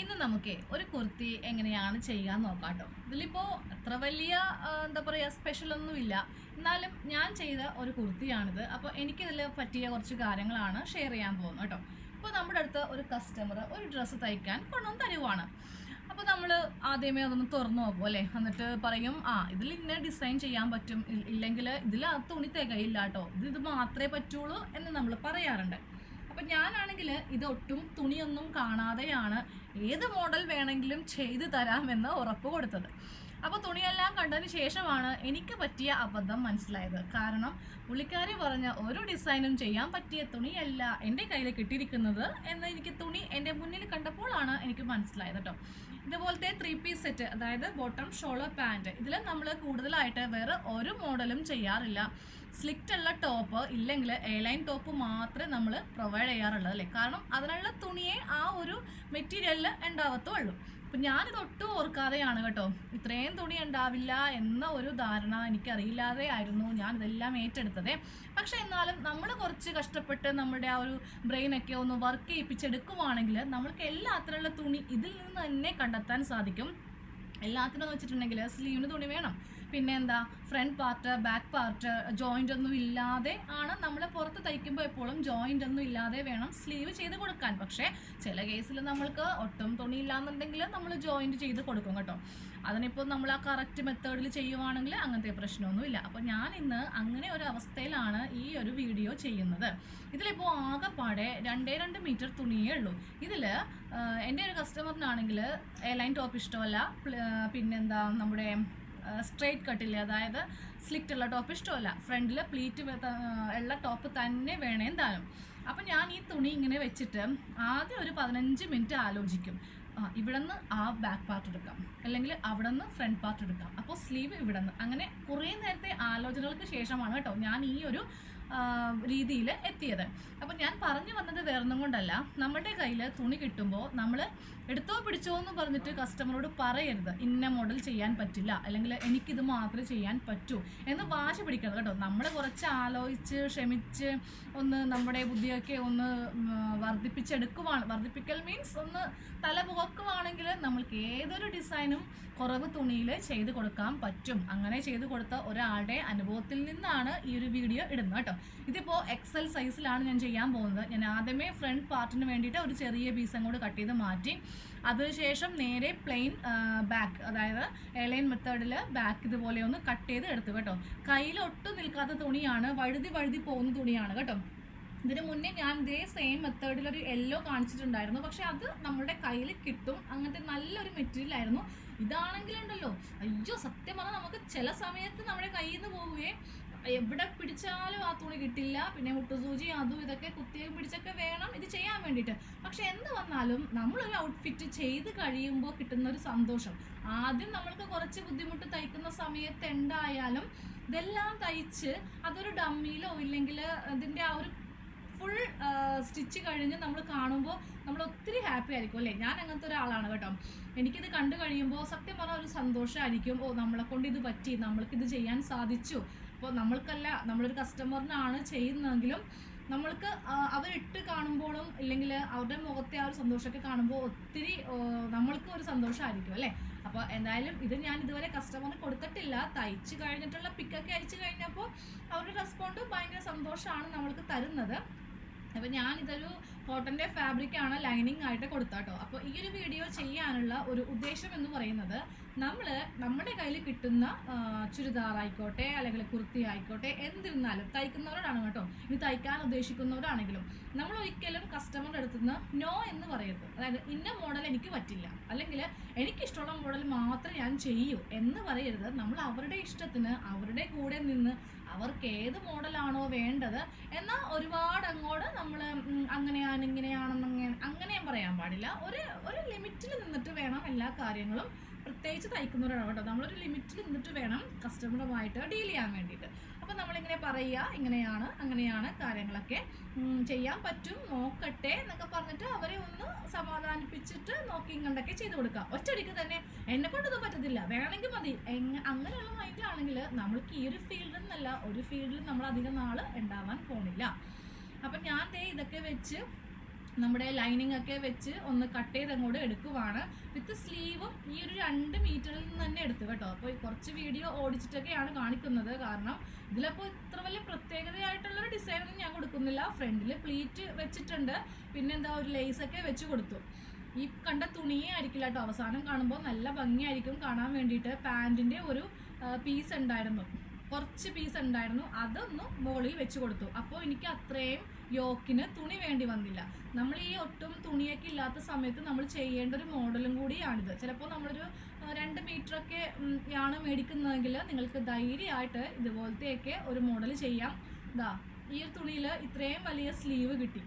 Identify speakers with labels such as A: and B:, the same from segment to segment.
A: ഇന്ന് നമുക്ക് ഒരു കുർത്തി എങ്ങനെയാണ് ചെയ്യാൻ നോക്കാം കേട്ടോ ഇതിലിപ്പോൾ അത്ര വലിയ എന്താ പറയുക ഒന്നുമില്ല എന്നാലും ഞാൻ ചെയ്ത ഒരു കുർത്തിയാണിത്. അപ്പോൾ എനിക്കിതിൽ പറ്റിയ കുറച്ച് കാര്യങ്ങളാണ് ഷെയർ ചെയ്യാൻ പോകുന്നത് കേട്ടോ. ഇപ്പോൾ നമ്മുടെ അടുത്ത് ഒരു കസ്റ്റമർ ഒരു ഡ്രസ്സ് തയ്ക്കാൻ കൊണ്ടുവന്ന് തരുവാണ്. അപ്പോൾ നമ്മൾ ആദ്യമേ അതൊന്ന് തുറന്നു നോക്കും അല്ലേ? എന്നിട്ട് പറയും ആ ഇതിൽ ഇന്ന ഡിസൈൻ ചെയ്യാൻ പറ്റും. ഇല്ലെങ്കിൽ ഇതിൽ തുണി തികയില്ല കേട്ടോ. ഇത് ഇത് മാത്രമേ പറ്റുള്ളൂ എന്ന് നമ്മൾ പറയാറുണ്ട്. അപ്പം ഞാനാണെങ്കിൽ ഇതൊട്ടും തുണിയൊന്നും കാണാതെയാണ് ഏത് മോഡൽ വേണമെങ്കിലും ചെയ്തു തരാമെന്ന് ഉറപ്പ് കൊടുത്തത്. അപ്പോൾ തുണിയെല്ലാം കണ്ടതിന് ശേഷമാണ് എനിക്ക് പറ്റിയ അബദ്ധം മനസ്സിലായത്. കാരണം പുള്ളിക്കാരി പറഞ്ഞ ഒരു ഡിസൈനും ചെയ്യാൻ പറ്റിയ തുണിയല്ല എന്റെ കയ്യിൽ കിട്ടിയിരിക്കുന്നത് എന്ന് എനിക്ക് തുണി എന്റെ മുന്നിൽ കണ്ടപ്പോഴാണ് എനിക്ക് മനസ്സിലായത് കേട്ടോ ഇതുപോലത്തെ ത്രീ പീസ് സെറ്റ് അതായത് ബോട്ടം ഷോളർ പാന്റ് ഇതിൽ നമ്മൾ കൂടുതലായിട്ട് വേറെ ഒരു മോഡലും ചെയ്യാറില്ല. സ്ലിറ്റ് ഉള്ള ടോപ്പ് ഇല്ലെങ്കിൽ എയർലൈൻ ടോപ്പ് മാത്രമേ നമ്മൾ പ്രൊവൈഡ് ചെയ്യാറുള്ളൂ അല്ലേ? കാരണം അതിനുള്ള തുണിയെ ആ ഒരു മെറ്റീരിയലിൽ ഉണ്ടാവത്തുള്ളൂ. അപ്പം ഞാനിത് ഒട്ടും ഓർക്കാതെയാണ് കേട്ടോ. ഇത്രയും തുണി ഉണ്ടാവില്ല എന്ന ഒരു ധാരണ എനിക്കറിയില്ലാതെ ആയിരുന്നു ഞാൻ ഇതെല്ലാം ഏറ്റെടുത്തത്. പക്ഷെ എന്നാലും നമ്മൾ കുറച്ച് കഷ്ടപ്പെട്ട് നമ്മുടെ ആ ഒരു ബ്രെയിനൊക്കെ ഒന്ന് വർക്ക് ചെയ്യിപ്പിച്ചെടുക്കുവാണെങ്കിൽ നമ്മൾക്ക് എല്ലാത്തിനുള്ള തുണി ഇതിൽ നിന്ന് തന്നെ കണ്ടെത്താൻ സാധിക്കും. എല്ലാത്തിനും വെച്ചിട്ടുണ്ടെങ്കിൽ സ്ലീവിന് തുണി വേണം. പിന്നെ എന്താ front part back part joint ഒന്നും ഇല്ലാതെ ആണ് നമ്മൾ പുറത്ത് തയ്ക്കുമ്പോൾ എപ്പോഴും ജോയിന്റ് ഒന്നും ഇല്ലാതെ വേണം സ്ലീവ് ചെയ്ത് കൊടുക്കാൻ. പക്ഷേ ചില കേസിൽ നമ്മൾക്ക് ഒട്ടും തുണി ഇല്ലാന്നുണ്ടെങ്കിൽ നമ്മൾ ജോയിന്റ് ചെയ്ത് കൊടുക്കും കേട്ടോ. അതിനിപ്പോൾ നമ്മൾ ആ കറക്റ്റ് മെത്തേഡിൽ ചെയ്യുവാണെങ്കിൽ അങ്ങനത്തെ പ്രശ്നമൊന്നുമില്ല അപ്പോൾ ഞാൻ ഇന്ന് അങ്ങനെ ഒരു അവസ്ഥയിലാണ് ഈ ഒരു വീഡിയോ ചെയ്യുന്നത്. ഇതിലിപ്പോൾ ആകെപ്പാടെ രണ്ടേ രണ്ട് മീറ്റർ തുണിയേ ഉള്ളൂ. ഇതിൽ എന്റെ ഒരു കസ്റ്റമറിനാണെങ്കിൽ എയർലൈൻ ടോപ്പ് ഇഷ്ടമല്ല. പിന്നെന്താ നമ്മുടെ സ്ട്രെയിറ്റ് കട്ടില്ല അതായത് സ്ലിക്റ്റ് ഉള്ള ടോപ്പ് ഇഷ്ടമല്ല. ഫ്രണ്ടിൽ പ്ലീറ്റ് ഉള്ള ടോപ്പ് തന്നെ വേണേ എന്തായാലും. അപ്പം ഞാൻ ഈ തുണി ഇങ്ങനെ വെച്ചിട്ട് ആദ്യം ഒരു പതിനഞ്ച് മിനിറ്റ് ആലോചിക്കും. ആ ഇവിടെ നിന്ന് ആ ബാക്ക് പാർട്ട് എടുക്കാം. അല്ലെങ്കിൽ അവിടെ നിന്ന് ഫ്രണ്ട് പാർട്ട് എടുക്കാം. അപ്പോൾ സ്ലീവ് ഇവിടെ നിന്ന് അങ്ങനെ കുറേ നേരത്തെ ആലോചനകൾക്ക് ശേഷമാണ് കേട്ടോ ഞാൻ ഈ ഒരു രീതിയിൽ എത്തിയത്. അപ്പം ഞാൻ പറഞ്ഞു വന്നത് വേറൊന്നും കൊണ്ടല്ല. നമ്മുടെ കയ്യിൽ തുണി കിട്ടുമ്പോൾ നമ്മൾ എടുത്തോ പിടിച്ചോ എന്ന് പറഞ്ഞിട്ട് കസ്റ്റമറോട് പറയരുത്. ഇന്ന മോഡൽ ചെയ്യാൻ പറ്റില്ല. അല്ലെങ്കിൽ എനിക്കിത് മാത്രമേ ചെയ്യാൻ പറ്റൂ എന്ന് വാശി പിടിക്കണം കേട്ടോ. നമ്മൾ കുറച്ച് ആലോചിച്ച് ക്ഷമിച്ച് ഒന്ന് നമ്മുടെ ബുദ്ധിയൊക്കെ ഒന്ന് വർദ്ധിപ്പിച്ചെടുക്കുവാണ് വർദ്ധിപ്പിക്കൽ മീൻസ് ഒന്ന് തല പുകക്കുവാണെങ്കിൽ നമ്മൾക്ക് ഏതൊരു ഡിസൈനും കുറവ് തുണിയിൽ ചെയ്ത് കൊടുക്കാൻ പറ്റും. അങ്ങനെ ചെയ്ത് കൊടുത്ത ഒരാളുടെ അനുഭവത്തിൽ നിന്നാണ് ഈ ഒരു വീഡിയോ ഇടുന്നത് കേട്ടോ. ഇതിപ്പോൾ എക്സൽ സൈസിലാണ് ഞാൻ ചെയ്യാൻ പോകുന്നത്. ഞാൻ ആദ്യമേ ഫ്രണ്ട് പാർട്ടിന് വേണ്ടിയിട്ട് ഒരു ചെറിയ പീസ് അങ്ങോട്ട് കട്ട് ചെയ്ത് മാറ്റി അതിനുശേഷം നേരെ പ്ലെയിൻ ബാക്ക് അതായത് എലൈൻ മെത്തേഡിൽ ബാക്ക് ഇതുപോലെ ഒന്ന് കട്ട് ചെയ്ത് എടുത്തു കേട്ടോ. കയ്യിൽ ഒട്ടും നിൽക്കാത്ത തുണിയാണ് വഴുതി വഴുതി പോകുന്ന തുണിയാണ് കേട്ടോ. ഇതിന് മുന്നേ ഞാൻ ഇതേ സെയിം മെത്തേഡിൽ ഒരു യെല്ലോ കാണിച്ചിട്ടുണ്ടായിരുന്നു. പക്ഷെ അത് നമ്മുടെ കയ്യിൽ കിട്ടും. അങ്ങനത്തെ നല്ലൊരു മെറ്റീരിയൽ ആയിരുന്നു. ഇതാണെങ്കിലുണ്ടല്ലോ. അയ്യോ സത്യം പറഞ്ഞാൽ നമുക്ക് ചില സമയത്ത് നമ്മുടെ കയ്യിൽ നിന്ന് പോവുകയും എവിടെ പിടിച്ചാലും ആ തുണി കിട്ടില്ല. പിന്നെ മുട്ടുസൂചി അതും ഇതൊക്കെ കുത്തിയും പിടിച്ചൊക്കെ വേണം ഇത് ചെയ്യാൻ വേണ്ടിയിട്ട്. പക്ഷെ എന്ത് വന്നാലും നമ്മളൊരു ഔട്ട്ഫിറ്റ് ചെയ്ത് കഴിയുമ്പോൾ കിട്ടുന്ന ഒരു സന്തോഷം. ആദ്യം നമ്മൾക്ക് കുറച്ച് ബുദ്ധിമുട്ട് തയ്ക്കുന്ന സമയത്ത് എന്തായാലും ഇതെല്ലാം തയ്ച്ച് അതൊരു ഡമ്മിയിലോ ഇല്ലെങ്കിൽ ഇതിന്റെ ആ ഒരു ഫുൾ സ്റ്റിച്ച് കഴിഞ്ഞ് നമ്മൾ കാണുമ്പോൾ നമ്മൾ ഒത്തിരി ഹാപ്പി ആയിരിക്കും അല്ലേ? ഞാൻ അങ്ങനത്തെ ഒരാളാണ് കേട്ടോ. എനിക്കിത് കണ്ടു കഴിയുമ്പോൾ സത്യം പറഞ്ഞാൽ ഒരു സന്തോഷമായിരിക്കും ഓ നമ്മളെ കൊണ്ട് ഇത് പറ്റി ഇത് ചെയ്യാൻ സാധിച്ചു. അപ്പോൾ നമ്മൾക്കല്ല നമ്മളൊരു കസ്റ്റമറിനാണ് ചെയ്യുന്നതെങ്കിലും നമ്മൾക്ക് അവരിട്ട് കാണുമ്പോഴും ഇല്ലെങ്കിൽ അവരുടെ മുഖത്തെ ആ ഒരു സന്തോഷമൊക്കെ കാണുമ്പോൾ ഒത്തിരി നമ്മൾക്ക് ഒരു സന്തോഷമായിരിക്കും അല്ലേ? അപ്പോൾ എന്തായാലും ഇത് ഞാൻ ഇതുവരെ കസ്റ്റമറിന് കൊടുത്തിട്ടില്ല. തയ്ച്ച് കഴിഞ്ഞിട്ടുള്ള പിക്കൊക്കെ അയച്ചു കഴിഞ്ഞപ്പോൾ അവരുടെ റെസ്പോണ്ട് ഭയങ്കര സന്തോഷമാണ് നമ്മൾക്ക് തരുന്നത്. അപ്പോൾ ഞാൻ ഇതൊരു കോട്ടന്റെ ഫാബ്രിക്കാണ് ലൈനിങ് ആയിട്ട് കൊടുത്താട്ടോ അപ്പോൾ ഈ ഒരു വീഡിയോ ചെയ്യാനുള്ള ഒരു ഉദ്ദേശം എന്ന് പറയുന്നത് നമ്മൾ നമ്മുടെ കയ്യിൽ കിട്ടുന്ന ചുരിദാർ ആയിക്കോട്ടെ അല്ലെങ്കിൽ കുർത്തി ആയിക്കോട്ടെ എന്തിരുന്നാലും തയ്ക്കുന്നവരോടാണ് കേട്ടോ. ഇനി തയ്ക്കാൻ ഉദ്ദേശിക്കുന്നവരാണെങ്കിലും നമ്മൾ ഒരിക്കലും കസ്റ്റമറുടെ അടുത്ത് നിന്ന് നോ എന്ന് പറയരുത്. അതായത് ഇന്ന മോഡൽ എനിക്ക് പറ്റില്ല. അല്ലെങ്കിൽ എനിക്കിഷ്ടമുള്ള മോഡൽ മാത്രമേ ഞാൻ ചെയ്യൂ എന്ന് പറയരുത്. നമ്മൾ അവരുടെ ഇഷ്ടത്തിന് അവരുടെ കൂടെ നിന്ന് അവർക്ക് ഏത് മോഡലാണോ വേണ്ടത് എന്നാൽ ഒരുപാട് അങ്ങോട്ട് നമ്മൾ അങ്ങനെയാണ് ഇങ്ങനെയാണെന്ന് അങ്ങനെ അങ്ങനെ പറയാൻ പാടില്ല. ഒരു ഒരു ലിമിറ്റിൽ നിന്നിട്ട് വേണം എല്ലാ കാര്യങ്ങളും പ്രത്യേകിച്ച് തയ്ക്കുന്നവരാണ് കേട്ടോ. നമ്മളൊരു ലിമിറ്റിൽ നിന്നിട്ട് വേണം കസ്റ്റമറുമായിട്ട് ഡീൽ ചെയ്യാൻ വേണ്ടിയിട്ട്. അപ്പോൾ നമ്മളിങ്ങനെ പറയുക ഇങ്ങനെയാണ് അങ്ങനെയാണ് കാര്യങ്ങളൊക്കെ ചെയ്യാൻ പറ്റും നോക്കട്ടെ എന്നൊക്കെ പറഞ്ഞിട്ട് അവരെ ഒന്ന് സമാധാനിപ്പിച്ചിട്ട് നോക്കി കണ്ടൊക്കെ ചെയ്ത് കൊടുക്കാം ഒറ്റയടിക്ക് തന്നെ എന്നെ കൊണ്ടൊന്നും പറ്റത്തില്ല. വേണമെങ്കിൽ മതി. അങ്ങനെയുള്ള മൈൻഡിലാണെങ്കിൽ നമ്മൾക്ക് ഈ ഒരു ഫീൽഡിൽ നിന്നല്ല ഒരു ഫീൽഡിൽ നമ്മൾ അധികം നാൾ ഉണ്ടാവാൻ പോണില്ല. അപ്പം ഞാൻ ദേ ഇതൊക്കെ വെച്ച് നമ്മുടെ ലൈനിങ് ഒക്കെ വെച്ച് ഒന്ന് കട്ട് ചെയ്ത് അങ്ങോട്ട് എടുക്കുവാണ്. വിത്ത് സ്ലീവും ഈ ഒരു രണ്ട് മീറ്ററിൽ നിന്ന് തന്നെ എടുത്തു കേട്ടോ. അപ്പോൾ കുറച്ച് വീഡിയോ ഓടിച്ചിട്ടൊക്കെയാണ് കാണിക്കുന്നത്. കാരണം ഇതിലപ്പോൾ ഇത്ര വലിയ പ്രത്യേകതയായിട്ടുള്ളൊരു ഡിസൈൻ ഒന്നും ഞാൻ കൊടുക്കുന്നില്ല. ഫ്രണ്ടിൽ പ്ലീറ്റ് വെച്ചിട്ടുണ്ട്. പിന്നെന്താ ഒരു ലേസ് ഒക്കെ വെച്ച് കൊടുത്തു. ഈ കണ്ട തുണിയേ ആയിരിക്കില്ല കേട്ടോ. അവസാനം കാണുമ്പോൾ നല്ല ഭംഗിയായിരിക്കും കാണാൻ വേണ്ടിയിട്ട്. പാന്റിന്റെ ഒരു പീസ് ഉണ്ടായിരുന്നു. കുറച്ച് പീസ് ഉണ്ടായിരുന്നു അതൊന്ന് മുകളിൽ വെച്ച് കൊടുത്തു. അപ്പോൾ എനിക്ക് അത്രയും യോക്കിന് തുണി വേണ്ടി വന്നില്ല. നമ്മൾ ഈ ഒട്ടും തുണിയൊക്കെ ഇല്ലാത്ത സമയത്ത് നമ്മൾ ചെയ്യേണ്ട ഒരു മോഡലും കൂടിയാണിത്. ചിലപ്പോൾ നമ്മളൊരു രണ്ട് മീറ്ററൊക്കെ ആണ് മേടിക്കുന്നതെങ്കിൽ നിങ്ങൾക്ക് ധൈര്യമായിട്ട് ഇതുപോലത്തെയൊക്കെ ഒരു മോഡൽ ചെയ്യാം. ഇതാ ഈ ഒരു തുണിയിൽ ഇത്രയും വലിയ സ്ലീവ് കിട്ടി.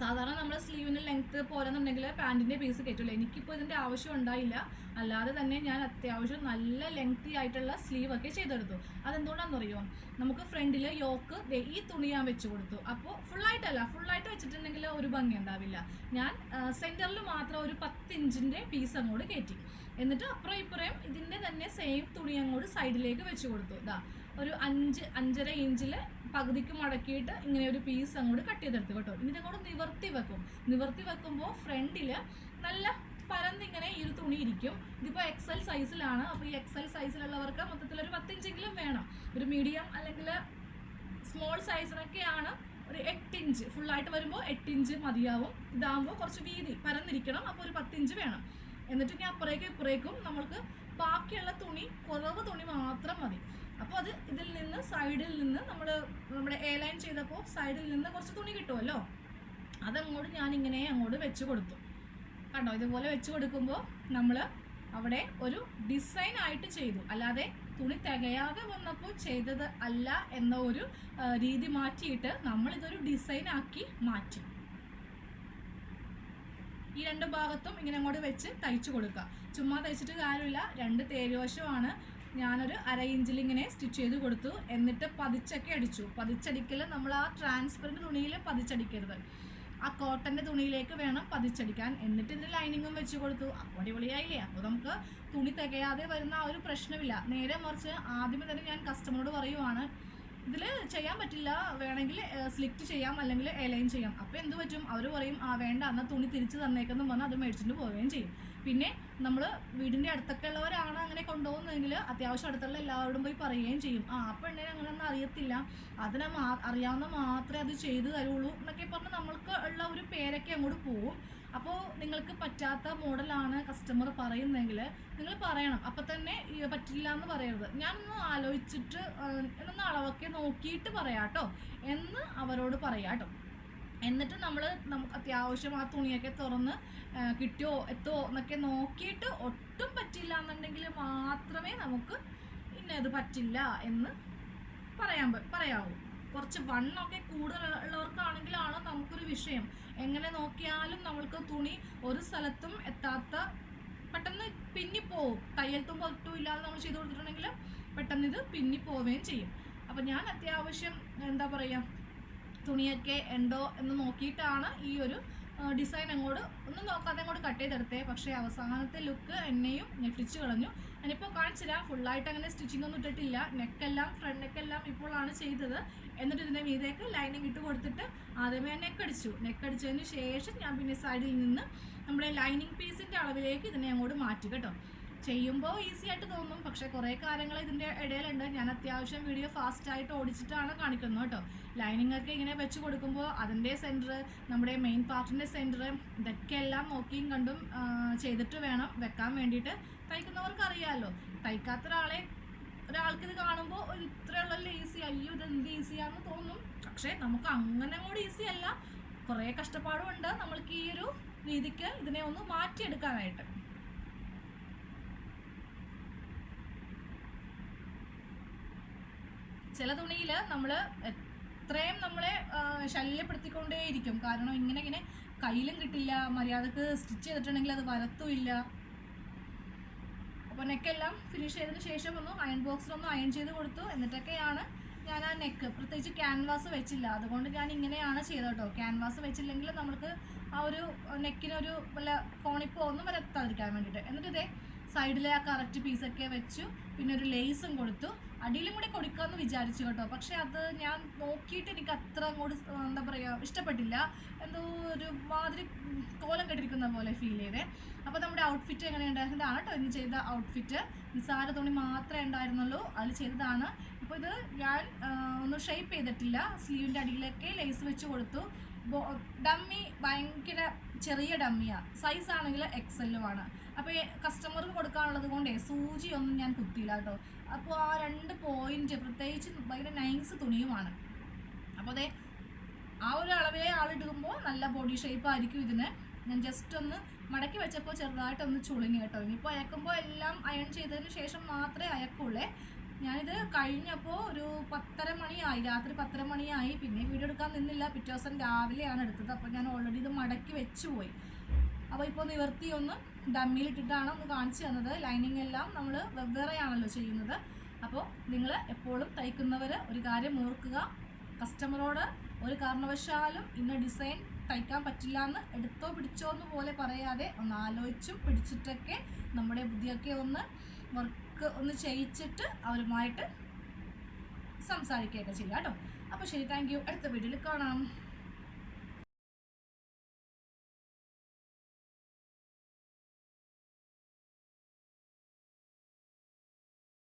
A: സാധാരണ നമ്മൾ സ്ലീവിന് ലെങ്ത്ത് പോരെന്നുണ്ടെങ്കിൽ പാന്റിന്റെ പീസ് കയറ്റുള്ളൂ എനിക്കിപ്പോൾ ഇതിന്റെ ആവശ്യം ഉണ്ടായില്ല. അല്ലാതെ തന്നെ ഞാൻ അത്യാവശ്യം നല്ല ലെങ്ത്തി ആയിട്ടുള്ള സ്ലീവൊക്കെ ചെയ്തെടുത്തു. അതെന്തുകൊണ്ടാണെന്ന് അറിയുമോ നമുക്ക് ഫ്രണ്ടിൽ യോക്ക് ഈ തുണി ഞാൻ വെച്ച് കൊടുത്തു. അപ്പോൾ ഫുള്ളായിട്ടല്ല ഫുള്ളായിട്ട് വെച്ചിട്ടുണ്ടെങ്കിൽ ഒരു ഭംഗി ഉണ്ടാവില്ല. ഞാൻ സെന്ററിൽ മാത്രം ഒരു പത്ത് ഇഞ്ചിന്റെ പീസ് അങ്ങോട്ട് കയറ്റി. എന്നിട്ട് അപ്പുറം ഇപ്പുറം ഇതിന്റെ തന്നെ സെയിം തുണി അങ്ങോട്ട് സൈഡിലേക്ക് വെച്ച് കൊടുത്തു. ഇതാ ഒരു അഞ്ച് അഞ്ചര ഇഞ്ചിൽ പകുതിക്ക് മടക്കിയിട്ട് ഇങ്ങനെ ഒരു പീസ് അങ്ങോട്ട് കട്ട് ചെയ്തെടുത്ത് കേട്ടോ. ഇനി അങ്ങോട്ട് നിവർത്തി വെക്കും. നിവർത്തി വെക്കുമ്പോൾ ഫ്രണ്ടിൽ നല്ല പരന്നിങ്ങനെ ഈ ഒരു തുണി ഇരിക്കും. ഇതിപ്പോൾ എക്സൽ സൈസിലാണ് അപ്പോൾ ഈ എക്സൽ സൈസിലുള്ളവർക്ക് മൊത്തത്തിൽ ഒരു പത്തിഞ്ചെങ്കിലും വേണം. ഒരു മീഡിയം അല്ലെങ്കിൽ സ്മോൾ സൈസിനൊക്കെയാണ് ഒരു എട്ട് ഇഞ്ച് ഫുള്ളായിട്ട് വരുമ്പോൾ എട്ട് ഇഞ്ച് മതിയാവും. ഇതാകുമ്പോൾ കുറച്ച് വീതി പരന്നിരിക്കണം. അപ്പോൾ ഒരു പത്തിഞ്ച് വേണം. എന്നിട്ട് ഇനി അപ്പുറേക്കും ഇപ്പുറേക്കും നമ്മൾക്ക് ബാക്കിയുള്ള തുണി കുറവ് തുണി മാത്രം മതി. അപ്പോൾ അത് ഇതിൽ നിന്ന് സൈഡിൽ നിന്ന് നമ്മൾ നമ്മുടെ എ ലൈൻ ചെയ്തപ്പോൾ സൈഡിൽ നിന്ന് കുറച്ച് തുണി കിട്ടുമല്ലോ അതങ്ങോട്ട് ഞാൻ ഇങ്ങനെ അങ്ങോട്ട് വെച്ച് കൊടുത്തു. കണ്ടോ? ഇതുപോലെ വെച്ച് കൊടുക്കുമ്പോൾ നമ്മൾ അവിടെ ഒരു ഡിസൈൻ ആയിട്ട് ചെയ്തു. അല്ലാതെ തുണി തികയാതെ വന്നപ്പോൾ ചെയ്തത് അല്ല എന്ന ഒരു രീതി മാറ്റിയിട്ട് നമ്മൾ ഇതൊരു ഡിസൈൻ ആക്കി മാറ്റി. ഈ രണ്ട് ഭാഗത്തും ഇങ്ങനെ അങ്ങോട്ട് വെച്ച് തയ്ച്ചു കൊടുക്കുക. ചുമ്മാ തയ്ച്ചിട്ട് കാര്യമില്ല. രണ്ട് തേരുവശമാണ് ഞാനൊരു അര ഇഞ്ചിൽ ഇങ്ങനെ സ്റ്റിച്ച് ചെയ്ത് കൊടുത്തു. എന്നിട്ട് പതിച്ചൊക്കെ അടിച്ചു. പതിച്ചടിക്കൽ നമ്മൾ ആ ട്രാൻസ്പെറന്റ് തുണിയിൽ പതിച്ചടിക്കരുത്. ആ കോട്ടന്റെ തുണിയിലേക്ക് വേണം പതിച്ചടിക്കാൻ. എന്നിട്ട് ഇതിന് ലൈനിങ്ങും വെച്ച് കൊടുത്തു. അപ്പോൾ അടിപൊളിയായില്ലേ? അപ്പോൾ നമുക്ക് തുണി തികയാതെ വരുന്ന ആ ഒരു പ്രശ്നമില്ല. നേരെ മറിച്ച് ആദ്യമേ തന്നെ ഞാൻ കസ്റ്റമറോട് പറയുവാണ് ഇതിൽ ചെയ്യാൻ പറ്റില്ല. വേണമെങ്കിൽ സ്ലിക്റ്റ് ചെയ്യാം അല്ലെങ്കിൽ എലൈൻ ചെയ്യാം. അപ്പോൾ എന്ത് പറ്റും? അവർ പറയും ആ വേണ്ട എന്നാൽ തുണി തിരിച്ച് തന്നേക്കെന്ന് പറഞ്ഞാൽ അത് മേടിച്ചിട്ട് പോവുകയും ചെയ്യും. പിന്നെ നമ്മൾ വീടിന്റെ അടുത്തൊക്കെ ഉള്ളവരാണ് അങ്ങനെ കൊണ്ടുപോകുന്നതെങ്കിൽ അത്യാവശ്യം അടുത്തുള്ള എല്ലാവരോടും പോയി പറയുകയും ചെയ്യും. ആ അപ്പം എണ്ണേനെ അങ്ങനെയൊന്നും അറിയത്തില്ല. അതിനെ മാ അറിയാവുന്ന മാത്രമേ അത് ചെയ്തു തരുള്ളൂ എന്നൊക്കെ പറഞ്ഞ് നമ്മൾക്ക് ഉള്ള ഒരു പേരൊക്കെ അങ്ങോട്ട് പോവും. അപ്പോൾ നിങ്ങൾക്ക് പറ്റാത്ത മോഡലാണ് കസ്റ്റമർ പറയുന്നതെങ്കിൽ നിങ്ങൾ പറയണം. അപ്പം തന്നെ പറ്റില്ല എന്ന് പറയരുത്. ഞാനൊന്ന് ആലോചിച്ചിട്ട് എന്നൊന്ന് അളവൊക്കെ നോക്കിയിട്ട് പറയാട്ടോ. എന്ന് അവരോട് പറയാട്ടോ എന്നിട്ട് നമ്മൾ നമുക്ക് അത്യാവശ്യം ആ തുണിയൊക്കെ തുറന്ന് കിട്ടിയോ എത്തോ എന്നൊക്കെ നോക്കിയിട്ട് ഒട്ടും പറ്റില്ല എന്നുണ്ടെങ്കിൽ മാത്രമേ നമുക്ക് ഇന്നത് പറ്റില്ല എന്ന് പറയാൻ പറയാവൂ. കുറച്ച് വണ്ണമൊക്കെ കൂടുതലുള്ളവർക്കാണെങ്കിലാണ് നമുക്കൊരു വിഷയം. എങ്ങനെ നോക്കിയാലും നമ്മൾക്ക് തുണി ഒരു സ്ഥലത്തും എത്താത്ത പെട്ടെന്ന് പിന്നിപ്പോവും തയ്യൽ തുമ്പ് ഒട്ടും ഇല്ലാതെ നമ്മൾ ചെയ്ത് കൊടുത്തിട്ടുണ്ടെങ്കിൽ പെട്ടെന്ന് ഇത് പിന്നിപ്പോവുകയും ചെയ്യും. അപ്പം ഞാൻ അത്യാവശ്യം എന്താ പറയുക തുണിയൊക്കെ ഉണ്ടോ എന്ന് നോക്കിയിട്ടാണ് ഈ ഒരു ഡിസൈൻ അങ്ങോട്ട് ഒന്നും നോക്കാതെ അങ്ങോട്ട് കട്ട് ചെയ്തെടുത്തേ. പക്ഷേ അവസാനത്തെ ലുക്ക് എന്നെയും ഞെട്ടിച്ചു കളഞ്ഞു. ഞാനിപ്പോൾ കാണിച്ചില്ല. ഫുള്ളായിട്ട് അങ്ങനെ സ്റ്റിച്ചിങ് ഒന്നും ഇട്ടിട്ടില്ല. നെക്കെല്ലാം ഫ്രണ്ട് നെക്കെല്ലാം ഇപ്പോഴാണ് ചെയ്തത്. എന്നിട്ട് ഇതിന്റെ മീതേക്ക് ലൈനിങ് ഇട്ട് കൊടുത്തിട്ട് ആദ്യമേ നെക്ക് അടിച്ചു. നെക്ക് അടിച്ചതിന് ശേഷം ഞാൻ പിന്നെ സൈഡിൽ നിന്ന് നമ്മുടെ ലൈനിങ് പീസിന്റെ അളവിലേക്ക് ഇതിനെ അങ്ങോട്ട് മാറ്റി കേട്ടോ. ചെയ്യുമ്പോൾ ഈസി ആയിട്ട് തോന്നും. പക്ഷേ കുറേ കാര്യങ്ങൾ ഇതിന്റെ ഇടയിലുണ്ട്. ഞാൻ അത്യാവശ്യം വീഡിയോ ഫാസ്റ്റ് ആയിട്ട് ഓടിച്ചിട്ടാണ് കാണിക്കുന്നത് കേട്ടോ. ലൈനിങ് ഒക്കെ ഇങ്ങനെ വെച്ച് കൊടുക്കുമ്പോൾ അതിന്റെ സെന്റർ നമ്മുടെ മെയിൻ പാർട്ടിന്റെ സെന്റർ ഇതൊക്കെ എല്ലാം നോക്കിയും കണ്ടും ചെയ്തിട്ട് വേണം വെക്കാൻ വേണ്ടിയിട്ട്. തയ്ക്കുന്നവർക്ക് അറിയാമല്ലോ തയ്ക്കാത്ത ഒരാളെ ഒരാൾക്ക് ഇത് കാണുമ്പോൾ ഇത്രയുള്ള ഈസി അയ്യോ ഇത് എന്ത് ഈസിയാന്ന് തോന്നും. പക്ഷേ നമുക്ക് അങ്ങനെ കൂടി ഈസി അല്ല. കുറേ കഷ്ടപ്പാടും ഉണ്ട് നമ്മൾക്ക് ഈ ഒരു രീതിക്ക് ഇതിനെ ഒന്ന് മാറ്റിയെടുക്കാനായിട്ട്. ചില തുണിയിൽ നമ്മൾ എത്രയും നമ്മളെ ശല്യപ്പെടുത്തിക്കൊണ്ടേയിരിക്കും. കാരണം ഇങ്ങനെ ഇങ്ങനെ കയ്യിലും കിട്ടില്ല മര്യാദയ്ക്ക് സ്റ്റിച്ച് ചെയ്തിട്ടുണ്ടെങ്കിൽ അത് വരത്തുമില്ല. അപ്പോൾ നെക്കെല്ലാം ഫിനിഷ് ചെയ്തതിന് ശേഷം ഒന്ന് അയൺ ബോക്സിലൊന്ന് അയൺ ചെയ്ത് കൊടുത്തു. എന്നിട്ടൊക്കെയാണ് ഞാൻ ആ നെക്ക് പ്രത്യേകിച്ച് ക്യാൻവാസ് വെച്ചില്ല. അതുകൊണ്ട് ഞാൻ ഇങ്ങനെയാണ് ചെയ്തത് കേട്ടോ ക്യാൻവാസ് വെച്ചില്ലെങ്കിൽ നമുക്ക് ആ ഒരു നെക്കിനൊരു വല്ല കോണിപ്പോ ഒന്നും വരത്താതിരിക്കാൻ വേണ്ടിയിട്ട് എന്നിട്ട് ഇതേ സൈഡിലെ ആ കറക്റ്റ് പീസൊക്കെ വെച്ചു. പിന്നെ ഒരു ലേസും കൊടുത്തു. അടിയിലും കൂടി കൊടുക്കാമെന്ന് വിചാരിച്ചു കേട്ടോ. പക്ഷെ അത് ഞാൻ നോക്കിയിട്ട് എനിക്ക് അത്ര അങ്ങോട്ട് എന്താ പറയുക ഇഷ്ടപ്പെട്ടില്ല. എന്തോ ഒരു മാതിരി കോലം കെട്ടിരിക്കുന്ന പോലെ ഫീൽ ചെയ്തേ. അപ്പോൾ നമ്മുടെ ഔട്ട്ഫിറ്റ് എങ്ങനെയുണ്ട് ഇതാണ് കേട്ടോ ഇന്ന് ചെയ്ത ഔട്ട്ഫിറ്റ് നിസാര തുണി മാത്രമേ ഉണ്ടായിരുന്നുള്ളൂ. അതിൽ ചെയ്തതാണ്. അപ്പോൾ ഇത് ഞാൻ ഒന്ന് ഒന്നും ഷേപ്പ് ചെയ്തിട്ടില്ല. സ്ലീവിന്റെ അടിയിലൊക്കെ ലേസ് വെച്ച് കൊടുത്തു. ഡമ്മി ഭയങ്കര ചെറിയ ഡമ്മിയാണ് സൈസ് ആണെങ്കിൽ എക്സലുമാണ് അപ്പോൾ കസ്റ്റമർക്ക് കൊടുക്കാനുള്ളത് കൊണ്ടേ സൂചിയൊന്നും ഞാൻ കുത്തിയില്ല കേട്ടോ. അപ്പോൾ ആ രണ്ട് പോയിന്റ് പ്രത്യേകിച്ച് ഭയങ്കര നൈസ് തുണിയുമാണ്. അപ്പോൾ അതെ ആ ഒരു അളവിലെ ആളിടുമ്പോൾ നല്ല ബോഡി ഷേപ്പ് ആയിരിക്കും ഇതിന്. ഞാൻ ജസ്റ്റ് ഒന്ന് മടക്കി വെച്ചപ്പോൾ ചെറുതായിട്ടൊന്ന് ചുളുങ്ങി കേട്ടോ. ഇനിയിപ്പോൾ അയക്കുമ്പോൾ എല്ലാം അയൺ ചെയ്തതിന് ശേഷം മാത്രമേ അയക്കുള്ളേ. ഞാനിത് കഴിഞ്ഞപ്പോൾ ഒരു പത്തര മണിയായി രാത്രി പത്തര മണിയായി. പിന്നെ വീഡിയോ എടുക്കാൻ നിന്നില്ല. പിറ്റേ ദിവസം രാവിലെയാണ് എടുത്തത്. അപ്പോൾ ഞാൻ ഓൾറെഡി ഇത് മടക്കി വെച്ച് പോയി അപ്പോൾ ഇപ്പോൾ നിവർത്തി ഒന്ന് ഡമ്മിയിലിട്ടിട്ടാണ് ഒന്ന് കാണിച്ചു തന്നത്. ലൈനിങ് എല്ലാം നമ്മൾ വെവ്വേറെയാണല്ലോ ചെയ്യുന്നത്. അപ്പോൾ നിങ്ങൾ എപ്പോഴും തയ്ക്കുന്നവർ ഒരു കാര്യം ഓർക്കുക. കസ്റ്റമറോട് ഒരു കാരണവശാലും ഇന്ന ഡിസൈൻ തയ്ക്കാൻ പറ്റില്ല എന്ന് എടുത്തോ പിടിച്ചോ എന്ന് പോലെ പറയാതെ ഒന്ന് ആലോചിച്ചും പിടിച്ചിട്ടൊക്കെ നമ്മുടെ ബുദ്ധിയൊക്കെ ഒന്ന് വർക്ക് ഒന്ന് ചെയ്യിച്ചിട്ട് അവരുമായിട്ട് സംസാരിക്കുകയൊക്കെ ചെയ്യാം കേട്ടോ. അപ്പോൾ ശരി താങ്ക് യു അടുത്ത വീഡിയോയിൽ കാണാം.